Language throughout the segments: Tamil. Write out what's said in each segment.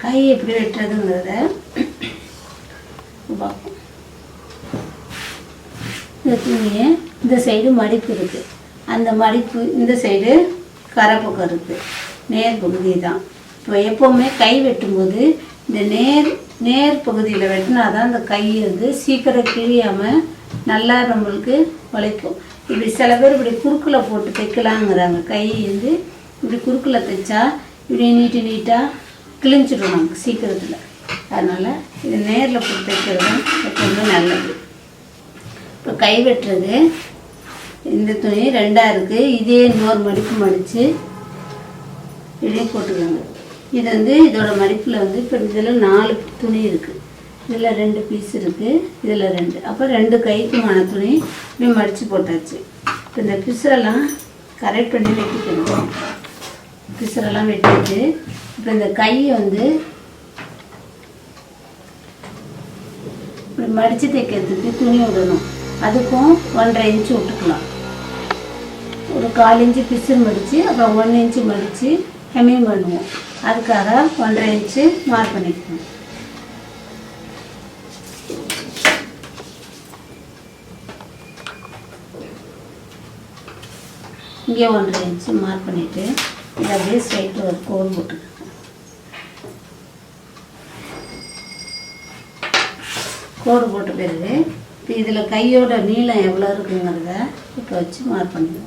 கை எப்படி வெட்டுறதுங்கிறத பார்ப்போம் இந்த துணியை இந்த சைடு மடிப்பு இருக்குது அந்த மடிப்பு இந்த சைடு கரை பக்கம் இருக்குது நேர் பகுதி தான் இப்போ எப்போவுமே கை வெட்டும்போது இந்த நேர் நேர் பகுதியில் வெட்டினா தான் அந்த கை வந்து சீக்கிரம் கிழியாமல் நல்லா நம்மளுக்கு உழைக்கும் இப்படி சில பேர் இப்படி குறுக்கில் போட்டு தைக்கலாங்கிறாங்க கை வந்து இப்படி குறுக்கில் தைச்சா இப்படி நீட்டு நீட்டாக கிழிஞ்சிடும் நமக்கு சீக்கிரத்தில். அதனால் இது நேரில் போட்டு தைக்கிறது தான் எப்பவுமே நல்லது. இப்போ கை வெட்டுறது இந்த துணி ரெண்டாக இருக்குது இதே இன்னொரு மடிப்பு மடித்து இதையும் போட்டுக்கோங்க. இது வந்து இதோட மடிப்பில் வந்து இப்போ இதில் நாலு துணி இருக்குது இதில் ரெண்டு பீஸ் இருக்குது இதில் ரெண்டு. அப்போ ரெண்டு கைக்குமான துணி இப்படி மடித்து போட்டாச்சு. இப்போ இந்த பிசுரெல்லாம் கரெக்ட் பண்ணி வெட்டிக்கணும் பிசுரெல்லாம் வெட்டிட்டு இப்போ இந்த கையை வந்து இப்படி மடித்து தைக்கிறதுக்கு துணி விடணும். அதுக்கும் ஒன்றரை இன்ச்சு விட்டுக்கலாம். ஒரு கால் இன்ச்சு பிசு மடித்து அப்புறம் ஒன் இன்ச்சு மடித்து ஹெம்மிங் பண்ணுவோம். அதுக்காக ஒன்றரை இன்ச்சு மார்க் பண்ணிக்கணும். இங்கே ஒன்றரை இன்ச்சு மார்க் பண்ணிவிட்டு இதை அப்படியே ஸ்ட்ரைட்டு ஒரு கோல் போட்டுக்கலாம். கோடு போட்ட பிறகு இப்போ இதில் கையோட நீளம் எவ்வளோ இருக்குங்கிறத இப்போ வச்சு மார்க் பண்ணிடுவோம்.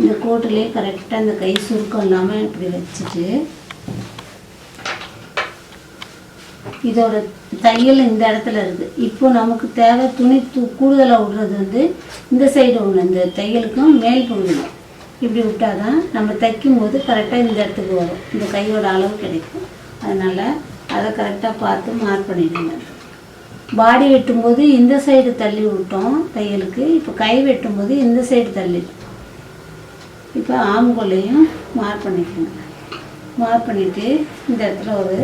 இந்த கோட்டிலே கரெக்டாக இந்த கை சுருக்கம் இல்லாமல் இப்படி வச்சுட்டு இதோட தையல் இந்த இடத்துல இருக்குது இப்போ நமக்கு தேவை துணி தூ கூடுதலாக விடுறது வந்து இந்த சைடு ஒன்று இந்த தையலுக்கும் மேல் பகுதியில் இப்படி விட்டால் தான் நம்ம தைக்கும் போது கரெக்டாக இந்த இடத்துக்கு வரும். இந்த கையோட அளவு கிடைக்கும். அதனால் அதை கரெக்டாக பார்த்து மார்க் பண்ணிடுங்க. பாடி வெட்டும்போது இந்த சைடு தள்ளி விட்டோம் தையலுக்கு. இப்போ கை வெட்டும்போது இந்த சைடு தள்ளி. இப்போ ஆம்கொல்லையும் மார்க் பண்ணிக்கோங்க. மார்க் பண்ணிவிட்டு இந்த இடத்துல ஒரு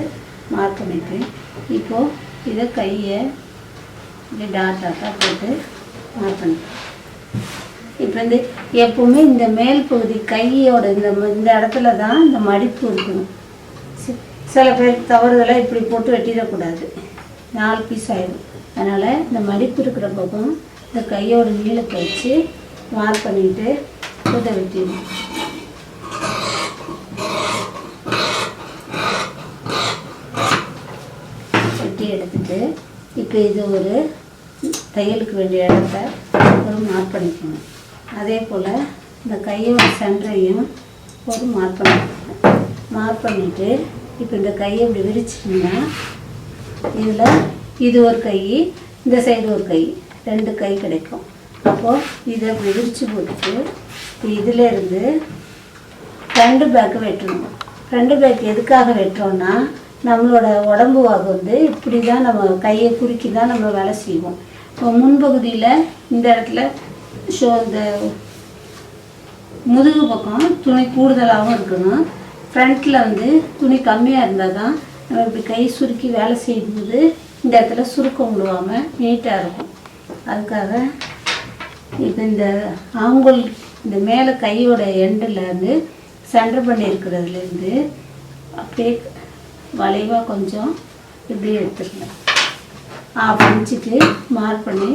மார்க் பண்ணிவிட்டு இப்போது இதை கையை இப்படி டாட் டாட்டாக போட்டு மார்க் பண்ணிக்கோங்க. இப்போ வந்து எப்போவுமே இந்த மேல் பகுதி கையோட இந்த இந்த இடத்துல தான் இந்த மடிப்பு இருக்கணும். சில பேர் தவறுதலாக இப்படி போட்டு வெட்டிடக்கூடாது. நாலு பீஸ் ஆயிடும். அதனால் இந்த மடிப்பு இருக்கிற பக்கம் இந்த கையோட நீளத்தை வச்சு மார்க் பண்ணிட்டு இதை வெட்டிடணும். வெட்டி எடுத்துட்டு இப்போ இது ஒரு தையலுக்கு வேண்டிய இடத்த ஒரு மார்க் பண்ணிக்கணும். அதே போல் இந்த கையோட சென்டரையும் ஒரு மார்க் பண்ணிக்கணும். மார்க் பண்ணிவிட்டு இப்போ இந்த கையை இப்படி விரிச்சிட்டிங்கன்னா இதில் இது ஒரு கை இந்த சைடு ஒரு கை ரெண்டு கை கிடைக்கும். அப்போது இதை இப்படி விரித்து போட்டுட்டு இதிலேருந்து இதில் ஃப்ரண்ட் பேக்கு வெட்டணும். ஃப்ரண்ட் பேக் எதுக்காக வெட்டுறோம்னா நம்மளோட உடம்பு வகை வந்து இப்படி தான் நம்ம கையை குறுக்கி தான் நம்ம வேலை செய்வோம். இப்போ முன்பகுதியில் இந்த இடத்துல ஷோ இந்த முதுகு பக்கம் துணி கூடுதலாகவும் இருக்கணும். ஃப்ரண்ட்டில் வந்து துணி கம்மியாக இருந்தால் தான் நம்ம இப்படி கை சுருக்கி வேலை செய்யும்போது இந்த இடத்துல சுருக்கம் விழுவாமல் நீட்டாக இருக்கும். அதுக்காக இப்போ இந்த ஆங்குல் இந்த மேலே கையோட எண்டில் வந்து சென்டர் பண்ணி இருக்கிறதுலேருந்து அப்படியே வளைவாக கொஞ்சம் இப்படி எடுத்துருங்க ஆஃப் பண்ணிச்சுட்டு மார்க் பண்ணி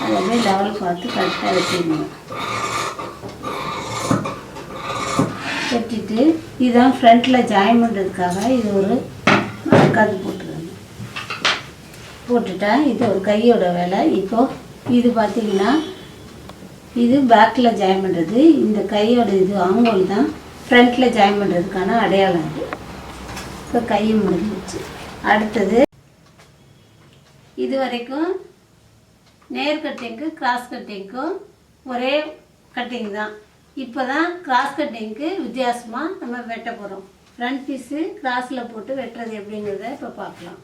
அதை அப்படியே லெவல் பார்த்து கரெக்டாக வச்சுக்கணும் கட்டிட்டு இதுதான் ஃப்ரண்ட்டில் ஜாயின் பண்ணுறதுக்காக இது ஒரு கது போட்டுருங்க போட்டுட்டா இது ஒரு கையோட வேலை. இப்போது இது பார்த்தீங்கன்னா இது பேக்கில் ஜாயின் பண்ணுறது இந்த கையோட இது ஆங்கோல் தான் ஃப்ரண்ட்டில் ஜாயின் பண்ணுறதுக்கான அடையாளம் இது இப்போ கை முடிஞ்சிச்சு அடுத்தது இது வரைக்கும் நேர் கட்டிங்க்கு கிராஸ் கட்டிங்க்கும் ஒரே கட்டிங் தான். இப்போ தான் கிராஸ் கட்டிங்க்கு வித்தியாசமாக நம்ம வெட்ட போகிறோம் ஃப்ரண்ட் பீஸு கிராஸில் போட்டு வெட்டுறது எப்படிங்கிறத இப்போ பார்க்கலாம்.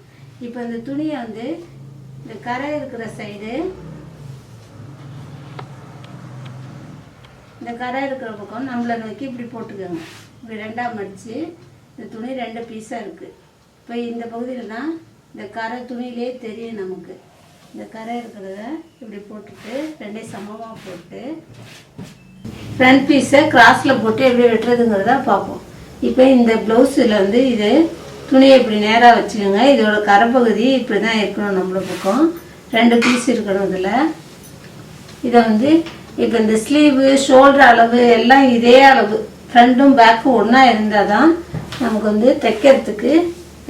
இப்போ இந்த துணியை வந்து இந்த கரை இருக்கிற சைடு இந்த கரை இருக்கிற பக்கம் நம்மளை நோக்கி இப்படி போட்டுக்கோங்க. இப்படி ரெண்டாக மடித்து இந்த துணி ரெண்டு பீஸாக இருக்குது இப்போ இந்த பகுதியிலனா இந்த கரை துணியிலே தெரியும் நமக்கு. இந்த கரை இருக்கிறத இப்படி போட்டுட்டு ரெண்டையும் சமமாக போட்டு ஃப்ரண்ட் பீஸை கிராஸில் போட்டு எப்படி வெட்டுறதுங்கிறத பார்ப்போம். இப்போ இந்த ப்ளவுஸில் வந்து இது துணியை இப்படி நேராக வச்சுக்கோங்க. இதோட கரைப்பகுதி இப்படி தான் இருக்கணும் நம்மள பக்கம். ரெண்டு பீஸ் இருக்கணும் இதில். இதை வந்து இப்போ இந்த ஸ்லீவு ஷோல்டர் அளவு எல்லாம் இதே அளவு. ஃப்ரண்ட்டும் பேக்கும் ஒன்றா இருந்தால் தான் நமக்கு வந்து தைக்கிறதுக்கு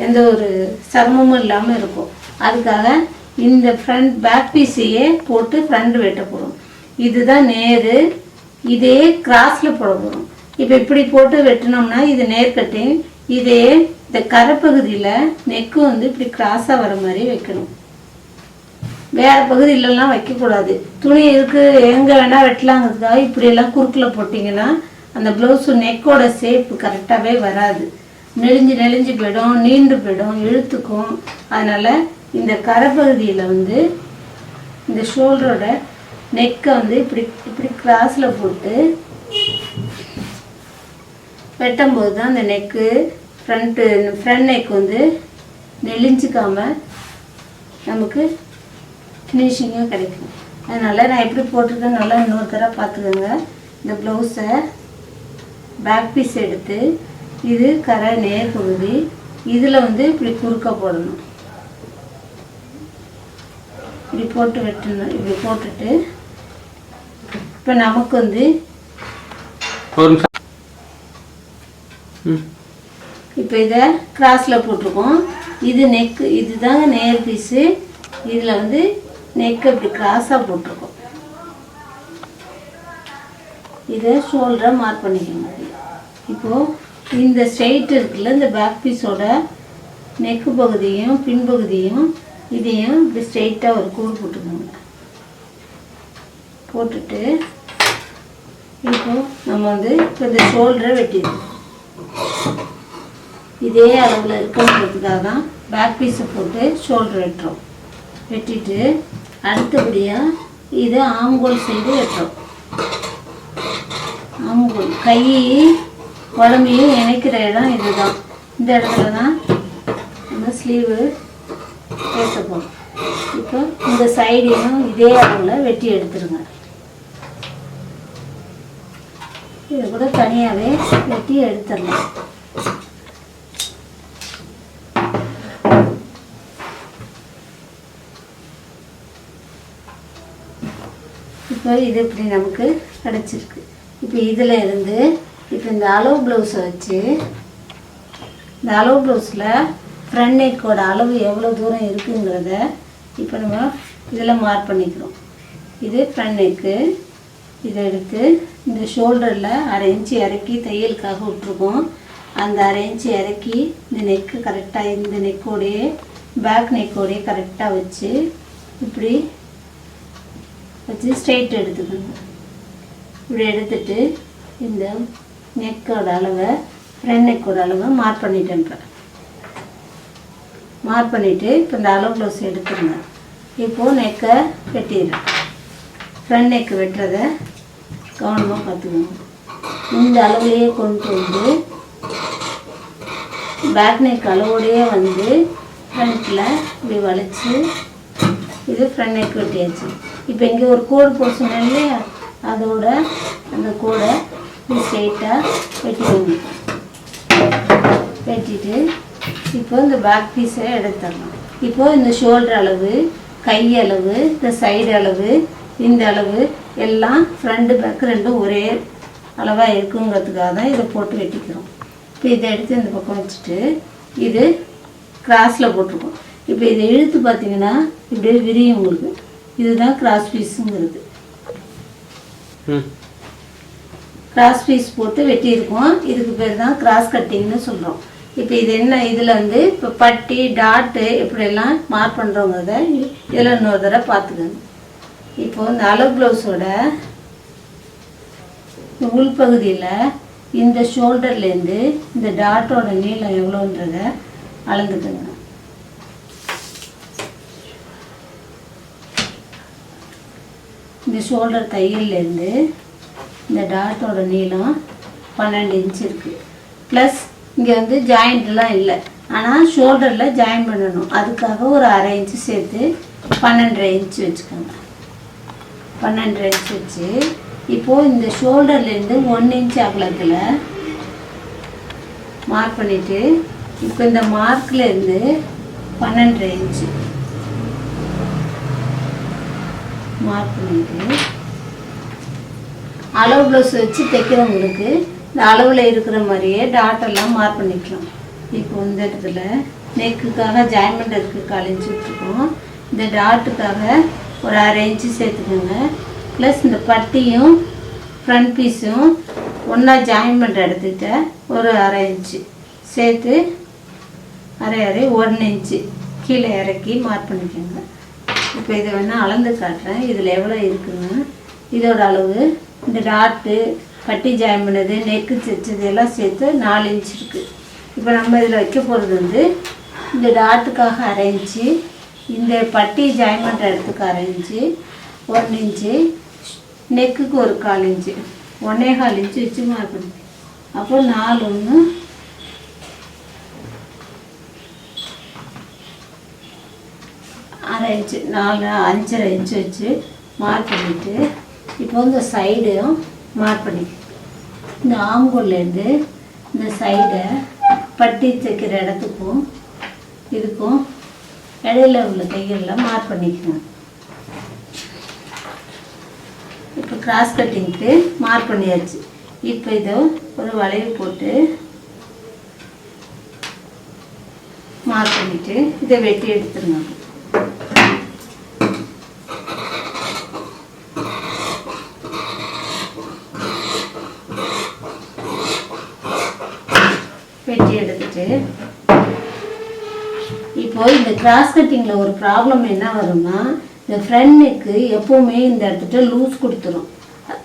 எந்த ஒரு சிரமமும் இல்லாமல் இருக்கும். அதுக்காக இந்த ஃப்ரண்ட் பேக் பீஸையே போட்டு ஃப்ரண்ட் வெட்ட போகிறோம் இதுதான் நேரு இதே கிராஸில் போட போகிறோம் இப்போ இப்படி போட்டு வெட்டினோம்னா இது நேர்கட்டிங் இதே இந்த கரைப்பகுதியில் நெக்கு வந்து இப்படி கிராஸாக வர மாதிரி வைக்கணும். வேற பகுதியிலலாம் வைக்கக்கூடாது. துணி இருக்கு எங்க வேணா வெட்டலாங்கிறதுக்காக இப்படியெல்லாம் குறுக்கில் போட்டிங்கன்னா அந்த ப்ளவுஸு நெக்கோட ஷேப் கரெக்டாகவே வராது. நெளிஞ்சு நெளிஞ்சு போயிடும் நீண்டு போயிடும் இழுத்துக்கும். அதனால இந்த கரைப்பகுதியில் வந்து இந்த ஷோல்டரோட நெக்கை வந்து இப்படி இப்படி கிராஸில் போட்டு வெட்டும்போது தான் அந்த நெக்கு ஃப்ரண்ட்டு ஃப்ரண்ட் நெக் வந்து நெளிஞ்சிக்காமல் நமக்கு ஃபினிஷிங்காக கிடைக்கும். அதனால் நான் எப்படி போட்டிருக்கேன் நல்லா இன்னொரு தடவை பார்த்துக்கோங்க. இந்த ப்ளவுஸை பேக் பீஸ் எடுத்து இது கரை நேர் பகுதி இதில் வந்து இப்படி குறுக்க போடணும். இப்படி போட்டு வெட்டணும் இப்படி போட்டுட்டு இப்போ நமக்கு வந்து ஒரு நிமிஷம். இப்போ இதை கிராஸில் போட்டிருக்கோம். இது நெக்கு இதுதாங்க நேர் பீஸு இதில் வந்து நெக் இப்படி கிராஸாக போட்டிருக்கோம். இதை ஷோல்டரை மார்க் பண்ணிக்கோங்க. இப்போது இந்த ஸ்ட்ரெயிட் இருக்குல்ல இந்த பேக் பீஸோட நெக்கு பகுதியும் பின்பகுதியும் இதையும் இப்படி ஸ்ட்ரெயிட்டாக ஒரு கூறு போட்டுக்கோங்க. போட்டுட்டு இப்போ நம்ம வந்து இப்போ இந்த ஷோல்டரை வெட்டிடுவோம் இதே அளவில் இருக்குன்றதுக்காக தான் பேக் பீஸை போட்டு ஷோல்டர் வெட்டுறோம். வெட்டிட்டு அடுத்தபடியாக இது ஆம்கோல் சைடு வெட்டுறோம். ஆம்கோல் கை உடம்பையும் இணைக்கிற இடம் இதுதான். இந்த இடத்துல தான் நம்ம ஸ்லீவு பேச போகிறோம் இப்போ இந்த சைடையும் இதே அளவில் வெட்டி எடுத்துருங்க. இதை கூட தனியாகவே வெட்டி எடுத்துடலாம். இப்போ இது இப்படி நமக்கு கிடச்சிருக்கு இப்போ இதில் இருந்து இப்போ இந்த அளவு ப்ளவுஸை வச்சு இந்த அளவு ப்ளவுஸில் ஃப்ரண்ட் நெக்கோட அளவு எவ்வளோ தூரம் இருக்குங்கிறத இப்போ நம்ம இதில் மார்க் பண்ணிக்கிறோம். இது ஃப்ரண்ட் நெக்கு இதை எடுத்து இந்த ஷோல்டரில் அரை இன்ச்சு இறக்கி தையலுக்காக விட்ருக்கோம் அந்த அரை இன்ச்சு இறக்கி இந்த நெக்கு கரெக்டாக இந்த நெக்கோடையே பேக் நெக்கோடையே கரெக்டாக வச்சு இப்படி வச்சு ஸ்ட்ரெயிட் எடுத்துக்கணும். இப்படி எடுத்துட்டு இந்த நெக்கோட அளவை ஃப்ரண்ட் நெக்கோட அளவை மார்க் பண்ணிட்டேன் இப்போ. மார்க் பண்ணிவிட்டு இப்போ இந்த அளவு ப்ளவுஸ் எடுத்துருங்க இப்போது நெக்கை வெட்டிடுறேன் ஃப்ரண்ட் நெக் வெட்டுறதை கவனமாக பார்த்துக்கணும் இந்த அளவுலேயே கொண்டு வந்து பேக் நெக் அளவோடையே வந்து ஃப்ரண்ட்டில் இப்படி வளைச்சி இது ஃப்ரண்ட் நெக் வெட்டியாச்சு. இப்போ இங்கே ஒரு கோடு போட இல்லையா? அதோட அந்த கோடை ஸ்ட்ரெயிட்டாக வெட்டிக்கோங்க. வெட்டிட்டு இப்போ இந்த பேக் பீஸை எடுத்துடலாம். இப்போது இந்த ஷோல்டர் அளவு கை அளவு இந்த சைடு அளவு இந்த அளவு எல்லாம் ஃப்ரண்ட் பேக் ரெண்டும் ஒரே அளவாக இருக்குங்கிறதுக்காக தான் இதை போட்டு வெட்டிக்கிறோம். இப்போ இதை எடுத்து இந்த பக்கம் வச்சுட்டு இது கிராஸில் போட்டிருக்கோம். இப்போ இதை இழுத்து பார்த்தீங்கன்னா இப்படியே விரியும் உங்களுக்கு. இதுதான் கிராஸ் பீஸுங்கிறது கிராஸ் பீஸ் போட்டு வெட்டியிருக்கோம். இதுக்கு பேர் தான் கிராஸ் கட்டிங்னு சொல்கிறோம் இப்போ இது என்ன? இதில் வந்து இப்போ பட்டி டாட்டு இப்படியெல்லாம் மார்க் பண்ணுறவங்கிறத இதில் இன்னொரு தடவை பார்த்துக்கணும் இப்போ இந்த அளவு ப்ளவுஸோட இந்த உள்பகுதியில் இந்த ஷோல்டர்லேருந்து இந்த டாட்டோட நீளம் எவ்வளோன்றத அளந்துட்டுங்க இந்த ஷோல்டர் தையல்லேருந்து இந்த டாட்டோட நீளம் பன்னெண்டு இன்ச் இருக்குது ப்ளஸ் இங்கே வந்து ஜாயிண்ட்லாம் இல்லை. ஆனால் ஷோல்டரில் ஜாயின் பண்ணணும். அதுக்காக ஒரு அரை இன்ச்சு சேர்த்து பன்னெண்டரை இன்ச்சு வச்சுக்கோங்க. பன்னெண்டு இன்ச் வச்சு. இப்போது இந்த ஷோல்டர்லேருந்து ஒன் இன்ச் அகலத்தில் மார்க் பண்ணிவிட்டு இப்போ இந்த மார்க்லேருந்து இருந்து பன்னெண்டரை இன்ச்சு மார்க் பண்ணிட்டு அளவு ப்ளவுஸ் வச்சு தைக்கிறவங்களுக்கு இந்த அளவில் இருக்கிற மாதிரியே டாட்டெல்லாம் மார்க் பண்ணிக்கலாம். இப்போ இந்த இடத்துல நெக்குக்காக ஜாயின்மெண்ட் இருக்கு காலேஜ் விட்டுருக்கோம் இந்த டாட்டுக்காக ஒரு அரை இன்ச்சு சேர்த்துக்கோங்க. ப்ளஸ் இந்த பட்டியும் ஃப்ரண்ட் பீஸும் ஒன்றா ஜாயின் பண்ணுற இடத்துக்கிட்ட ஒரு அரை இன்ச்சு சேர்த்து அரை அரை ஒன்று இன்ச்சு கீழே இறக்கி மார்க் பண்ணிக்கோங்க. இப்போ இதை வேணால் அளந்து காட்டுறேன். இதில் எவ்வளோ இருக்குன்னு. இதோட அளவு இந்த டாட்டு பட்டி ஜாயின் பண்ணது நெக்கு தைச்சது எல்லாம் சேர்த்து நாலு இன்ச் இருக்குது இப்போ நம்ம இதில் வைக்க போகிறது வந்து இந்த டாட்டுக்காக அரை இன்ச்சு இந்த பட்டி ஜாயின் எடுத்துக்க இடத்துக்கு அரை இன்ச்சு இன்ச்சு நெக்குக்கு ஒரு கால் இன்ச்சு ஒன்னே கால் இன்ச்சு வச்சு மார்க் பண்ணி அப்போ நாலு ஒன்று அரை இன்ச்சு நாலு அஞ்சரை இன்ச்சு வச்சு மார்க் பண்ணிவிட்டு இப்போ இந்த சைடும் மார்க் பண்ணி. இந்த ஆம்பூர்லேருந்து இந்த சைடை பட்டி தைக்கிற இடத்துக்கும் இதுக்கும் இடையில உள்ள தையலில் மார்க் பண்ணிக்கணும். இப்போ கிராஸ் கட்டிங்க்கு மார்க் பண்ணியாச்சு. இப்போ இதோ ஒரு வளைவு போட்டு மார்க் பண்ணிவிட்டு இதை வெட்டி எடுத்துருங்க வெட்டி எடுத்துட்டு இப்போ இந்த கிராஸ் கட்டிங்கில் ஒரு ப்ராப்ளம் என்ன வரும்னா இந்த ஃப்ரண்ட் நெக்கு எப்போவுமே இந்த இடத்துல லூஸ் கொடுத்துரும்.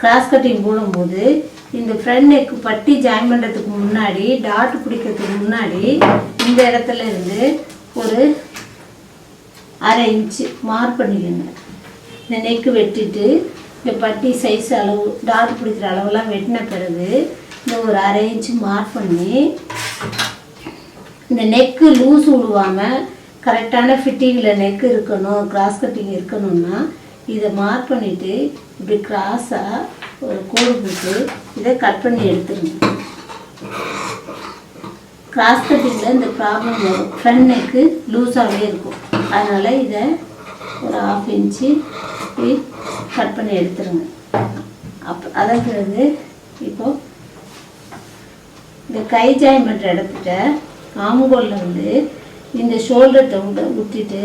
கிராஸ் கட்டிங் போடும்போது இந்த ஃப்ரண்ட் நெக்கு பட்டி ஜாயின் பண்ணுறதுக்கு முன்னாடி டாட் பிடிக்கிறதுக்கு முன்னாடி இந்த இடத்துல இருந்து ஒரு அரை இன்ச்சு மார்க் பண்ணிக்கோங்க. இந்த நெக்கு வெட்டிட்டு இந்த பட்டி சைஸ் அளவு டாட் பிடிக்கிற அளவெல்லாம் வெட்டின பிறகு இந்த ஒரு அரை இன்ச்சு மார்க் பண்ணி இந்த நெக்கு லூஸ் விடுவாமல் கரெக்டான ஃபிட்டிங்கில் நெக் இருக்கணும் கிராஸ் கட்டிங் இருக்கணும்னா இதை மார்க் பண்ணிவிட்டு இப்படி கிராஸாக ஒரு கோடு போட்டு இதை கட் பண்ணி எடுத்துருங்க கிராஸ் கட்டிங்கில் இந்த ப்ராப்ளம் வரும். ஃப்ரண்ட் நெக்கு லூஸாகவே இருக்கும். அதனால் இதை ஒரு ஆஃப் இன்ச்சு கட் பண்ணி எடுத்துருங்க அப் அதன் பிறகு இப்போது இந்த கை ஜாயின் பண்ணுற இடத்துல ஆமுகோலில் வந்து இந்த ஷோல்டர் டவுண்டை விட்டுட்டு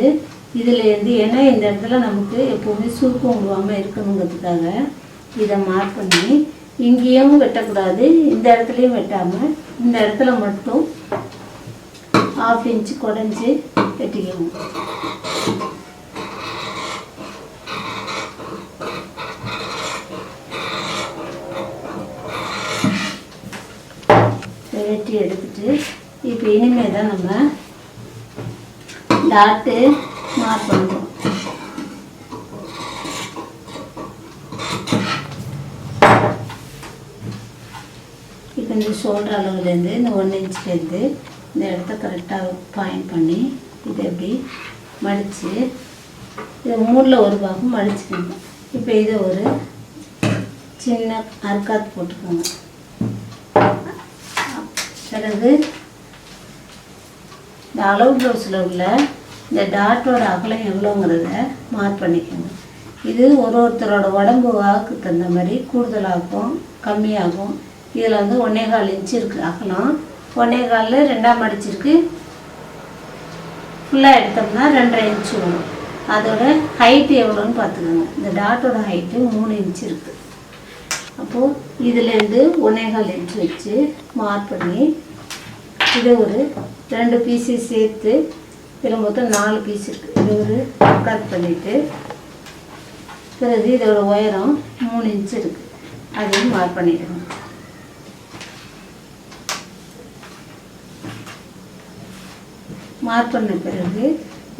இதுலேருந்து ஏன்னா இந்த இடத்துல நமக்கு எப்போவுமே சுருக்கம் விடுவாமல் இருக்கணுங்கிறதுக்காக இதை மார்க் பண்ணி இங்கேயும் வெட்டக்கூடாது இந்த இடத்துலையும் வெட்டாமல் இந்த இடத்துல மட்டும் ஆஃப் இன்ச்சு குடஞ்சி வெட்டிக்கணும். வெட்டி எடுத்துட்டு இப்போ இனிமேல் தான் நம்ம சாப்பிட்டு மார்க் பண்ணுறோம் இப்போ இந்த ஷோல்டர் அளவுலேருந்து இந்த ஒன் இன்ச்லேருந்து இந்த இடத்த கரெக்டாக பாயிண்ட் பண்ணி இதை எப்படி மடித்து இதை மூணில் ஒரு பாகம் மடிச்சுக்கோங்க. இப்போ இதை ஒரு சின்ன அர்க்காத் போட்டுக்கோங்க. பிறகு இந்த அளவு ப்ளவுஸில் உள்ள இந்த டாட்டோட அகலம் எவ்வளோங்கிறத மார்க் பண்ணிக்கோங்க. இது ஒரு ஒருத்தரோட உடம்பு வாக்கு தகுந்த மாதிரி கூடுதலாகும் கம்மியாகும் இதில் வந்து ஒன்னே கால் இன்ச்சு இருக்குது அகலம். ஒன்னே காலில் ரெண்டாம் அடிச்சிருக்கு ஃபுல்லாக எடுத்தோம்னா ரெண்டரை இன்ச்சு வரும். அதோட ஹைட்டு எவ்வளோன்னு பார்த்துக்கோங்க. இந்த டாட்டோட ஹைட்டு மூணு இன்ச்சு இருக்குது அப்போது இதுலேருந்து ஒன்னேகால் இன்ச் வச்சு மார்க் பண்ணி இதை ஒரு ரெண்டு பீஸு சேர்த்து இதில் மொத்தம் நாலு பீஸ் இருக்குது இது ஒரு கட் பண்ணிவிட்டு பிறகு இதோட உயரம் மூணு இன்ச் இருக்குது அதையும் மார்க் பண்ணிடணும். மார்க் பண்ண பிறகு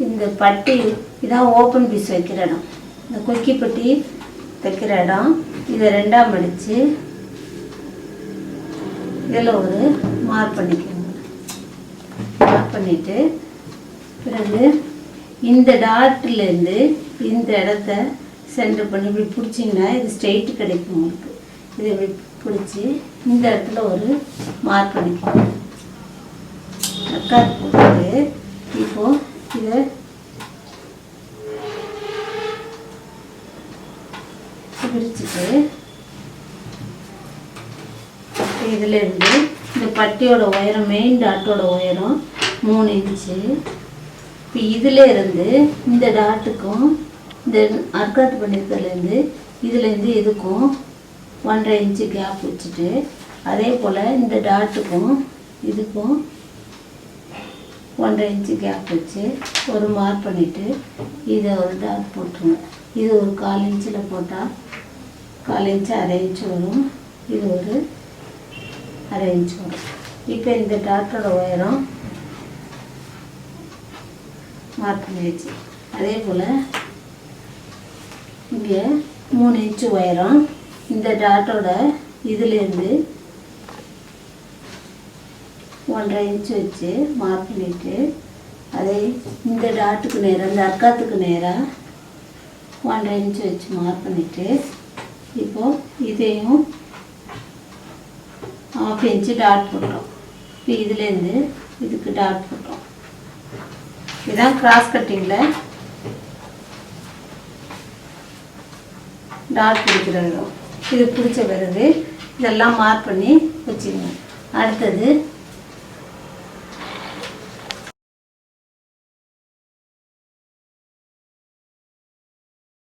இந்த பட்டி இதான் ஓப்பன் பீஸ் வைக்கிற இடம். இந்த கொக்கி பட்டி தைக்கிற இடம். இதை ரெண்டாம் அடித்து இதில் ஒரு மார்க் பண்ணிக்கோங்க மார்க் பண்ணிவிட்டு பிறகு இந்த டாட்லேருந்து இந்த இடத்த சென்டர் பண்ணி இப்படி பிடிச்சிங்கன்னா இது ஸ்ட்ரெயிட் கிடைக்கும் உங்களுக்கு. இதை இப்படி பிடிச்சி இந்த இடத்துல ஒரு மார்க் பண்ணிக்கோங்க அக்காது போட்டு இப்போ இதை பிரிச்சுட்டு இதில் இருந்து இந்த பட்டியோட உயரம் மெயின் டாட்டோட உயரம் மூணு இன்ச்சு இப்போ இதில் இருந்து இந்த டாட்டுக்கும் இந்த அர்க்காத்து பண்ணியிருக்கிறதுலேருந்து இதுலேருந்து இதுக்கும் ஒன்றரை இன்ச்சு கேப் வச்சுட்டு அதே போல் இந்த டாட்டுக்கும் இதுக்கும் ஒன்றரை இன்ச்சு கேப் வச்சு ஒரு மார்க் பண்ணிவிட்டு இதை ஒரு டாட் போட்டுருங்க. இது ஒரு கால் இன்ச்சில் போட்டால் கால் இன்ச்சு அரை இன்ச்சு வரும். இது ஒரு அரை இன்ச்சு வரும். இப்போ இந்த டாட்டோட உயரம் மார்க் பண்ணியாச்சு அதே போல் இங்கே மூணு இன்ச்சு உயரம். இந்த டாட்டோட இதுலேருந்து ஒன்றரை இன்ச்சு வச்சு மார்க் பண்ணிட்டு அதே இந்த டாட்டுக்கு நேராக இந்த அக்காத்துக்கு நேராக ஒன்றரை இன்ச்சு வச்சு மார்க் பண்ணிவிட்டு இப்போது இதையும் ஆஃப் இன்ச்சு டாட் போட்டோம். இப்போ இதுலேருந்து இதுக்கு டாட் போட்டோம். இதான் கிராஸ் கட்டிங்கில் டாட் பிடிக்கிற இது பிடிச்ச பிறகு இதெல்லாம் மார்க் பண்ணி வச்சுக்கணும். அடுத்தது